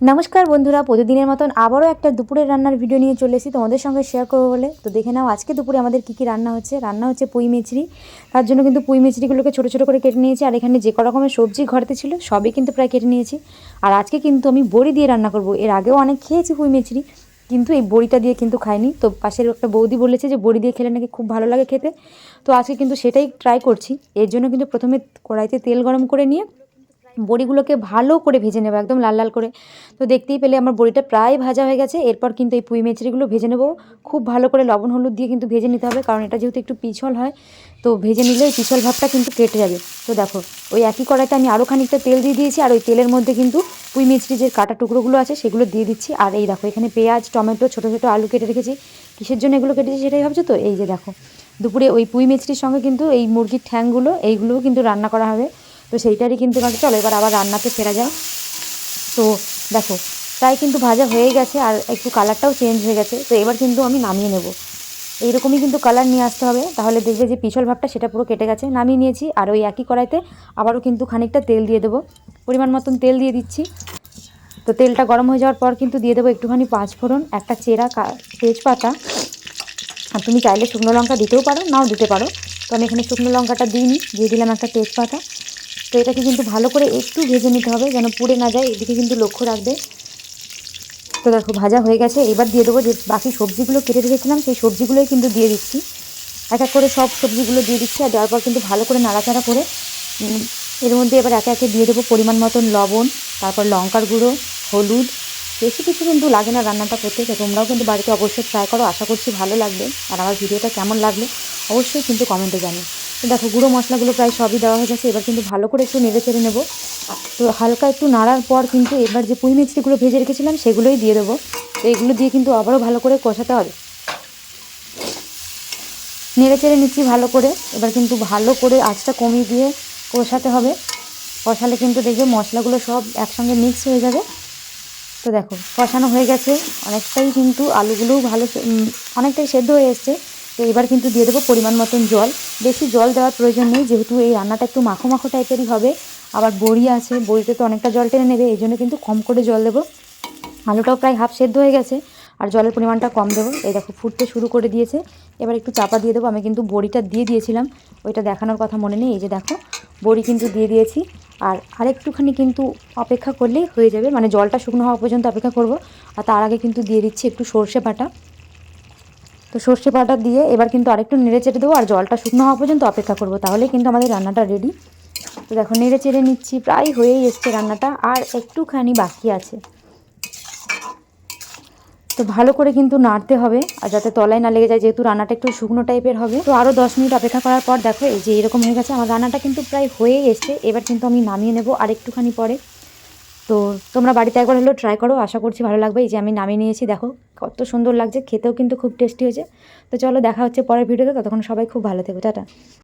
নমস্কার বন্ধুরা, প্রতিদিনের মতন আবারও একটা দুপুরের রান্নার ভিডিও নিয়ে চলে এসেছি তোমাদের সঙ্গে শেয়ার করব বলে। তো দেখে নাও, আজকে দুপুরে আমাদের কী কী রান্না হচ্ছে? রান্না হচ্ছে পুঁই মেচড়ি। তার জন্য কিন্তু পুঁই মেচড়িগুলোকে ছোটো ছোটো করে কেটে নিয়েছি, আর এখানে যে রকমের সবজি ঘরেতে ছিল, সবই কিন্তু প্রায় কেটে নিয়েছি। আর আজকে কিন্তু আমি বড়ি দিয়ে রান্না করব। এর আগেও অনেক খেয়েছি পুঁই মেচড়ি, কিন্তু এই বড়িটা দিয়ে কিন্তু খাইনি। তো পাশের একটা বৌদি বলেছে যে বড়ি দিয়ে খেলে নাকি খুব ভালো লাগে খেতে। তো আজকে কিন্তু সেটাই ট্রাই করছি। এর জন্য কিন্তু প্রথমে কড়াইতে তেল গরম করে নিয়ে বড়িগুলোকে ভালো করে ভেজে নেব, একদম লাল লাল করে। তো দেখতেই পেলে আমার বড়িটা প্রায় ভাজা হয়ে গেছে। এরপর কিন্তু এই পুঁই মেচড়িগুলো ভেজে নেব। খুব ভালো করে লবণ হলুদ দিয়ে কিন্তু ভেজে নিতে হবে, কারণ এটা যেহেতু একটু পিছল হয়, তো ভেজে নিলে ওই পিছল ভাবটা কিন্তু কেটে যাবে। তো দেখো, ওই একই কড়াইতে আমি আরও খানিকটা তেল দিয়ে দিয়েছি, আর ওই তেলের মধ্যে কিন্তু পুঁই মিচড়ি যে কাটা টুকরোগুলো আছে সেগুলো দিয়ে দিচ্ছি। আর এই দেখো, এখানে পেঁয়াজ, টমেটো, ছোটো ছোটো আলু কেটে রেখেছি। কিসের জন্য এগুলো কেটেছি সেটাই ভাবছ তো? এই যে দেখো, দুপুরে ওই পুঁই মিচড়ির সঙ্গে কিন্তু এই মুরগির ঠ্যাংগুলো, এইগুলোও কিন্তু রান্না করা হবে। তো সেইটারই কিন্তু বাকি চলো, এবার আবার রান্নাতে ফেরা যায় তো দেখো, প্রায় কিন্তু ভাজা হয়ে গেছে আর একটু কালারটাও চেঞ্জ হয়ে গেছে, তো এবার কিন্তু আমি নামিয়ে নেব। এইরকমই কিন্তু কালার নিয়ে আসতে হবে, তাহলে দেখবে যে পিছল ভাবটা সেটা পুরো কেটে গেছে। নামিয়ে নিয়েছি, আর ওই একই কড়াইতে আবারও কিন্তু খানিকটা তেল দিয়ে দেবো। পরিমাণ মতন তেল দিয়ে দিচ্ছি। তো তেলটা গরম হয়ে যাওয়ার পর কিন্তু দিয়ে দেবো একটুখানি পাঁচফোড়ন, একটা চেরা তেজপাতা। আর তুমি চাইলে শুকনো লঙ্কা দিতেও পারো, নাও দিতে পারো। তো আমি এখানে শুকনো লঙ্কাটা দিইনি, দিয়ে দিলাম একটা তেজপাতা। তো এটাকে কিন্তু ভালো করে একটু ভেজে নিতে হবে যেন পুড়ে না যায়, এদিকে কিন্তু লক্ষ্য রাখবে। তো দেখো, ভাজা হয়ে গেছে। এবার দিয়ে দেবো যে বাকি সবজিগুলো কেটে রেখেছিলাম, সেই সবজিগুলোই কিন্তু দিয়ে দিচ্ছি। এক এক করে সব সবজিগুলো দিয়ে দিচ্ছি আর দেওয়ার পর কিন্তু ভালো করে নাড়াচাড়া করে এর মধ্যে এবার একে একে দিয়ে দেবো পরিমাণ মতন লবণ, তারপর লঙ্কার গুঁড়ো, হলুদ। বেশি কিছু কিন্তু লাগে না রান্নাটা করতে, তো তোমরাও কিন্তু বাড়িতে অবশ্যই ট্রাই করো, আশা করছি ভালো লাগবে। আর আমার ভিডিওটা কেমন লাগল অবশ্যই কিন্তু কমেন্টে জানি তো দেখো, গুঁড়ো মশলাগুলো প্রায় সবই দেওয়া হয়ে গেছে। এবার কিন্তু ভালো করে একটু নেড়ে চেড়ে নেব। তো হালকা একটু নাড়ার পর কিন্তু এবার যে পুঁই মিষ্টিগুলো ভেজে রেখেছিলাম, সেগুলোই দিয়ে দেবো। তো এগুলো দিয়ে কিন্তু আবারও ভালো করে কষাতে হবে। নেড়ে চেড়ে নিচ্ছি ভালো করে। এবার কিন্তু ভালো করে আঁচটা কমিয়ে দিয়ে কষাতে হবে। কষালে কিন্তু দেখবে মশলাগুলো সব একসঙ্গে মিক্স হয়ে যাবে। তো দেখো, কষানো হয়ে গেছে। অনেকটাই কিন্তু আলুগুলোও ভালো অনেকটাই সেদ্ধ হয়ে এসছে। তো এবার কিন্তু দিয়ে দেবো পরিমাণ মতন জল। বেশি জল দেওয়ার প্রয়োজন নেই, যেহেতু এই রান্নাটা একটু মাখো মাখো টাইপেরই হবে। আবার বড়ি আছে, বড়িতে তো অনেকটা জল টেনে নেবে, এই জন্য কিন্তু কম করে জল দেবো। আলুটাও প্রায় হাফ সেদ্ধ হয়ে গেছে, আর জলের পরিমাণটা কম দেবো। এই দেখো, ফুটতে শুরু করে দিয়েছে। এবার একটু চাপা দিয়ে দেবো, আমি কিন্তু বড়িটা দিয়ে দিয়েছিলাম। ওইটা দেখানোর কথা মনে নেই, এই যে দেখো, বড়ি কিন্তু দিয়ে দিয়েছি। আর আরেকটুখানি কিন্তু অপেক্ষা করলেই হয়ে যাবে মানে জলটা শুকনো হওয়া পর্যন্ত অপেক্ষা করব। আর তার আগে কিন্তু দিয়ে দিচ্ছি একটু সর্ষে বাটা। তো সর্ষে পাটা দিয়ে এবার কিন্তু আরেকটু নেড়ে চেড়ে দেবো আর জলটা শুকনো হওয়া পর্যন্ত অপেক্ষা করব। তাহলে কিন্তু আমাদের রান্নাটা রেডি তো দেখো, নেড়ে চেড়ে নিচ্ছি, প্রায় হয়েই এসছে রান্নাটা, আর একটুখানি বাকি আছে। তো ভালো করে কিন্তু নাড়তে হবে, আর যাতে তলায় না লেগে যায়, যেহেতু রান্নাটা একটু শুকনো টাইপের হবে। তো আরও দশ মিনিট অপেক্ষা করার পর দেখো, এই যে এরকম হয়ে গেছে, আমার রান্নাটা কিন্তু প্রায় হয়েই এসছে। এবার কিন্তু আমি নামিয়ে নেব আর একটুখানি পরে। তো তোমরা বাড়িতে একবার হলেও ট্রাই করো, আশা করছি ভালো লাগবে। এই যে আমি নামিয়ে নিয়েছি, দেখো কত সুন্দর লাগছে, খেতেও কিন্তু খুব টেস্টি হয়েছে। তো চলো দেখা হচ্ছে পরের ভিডিওতে ততক্ষণ সবাই খুব ভালো থেকো, টাটা।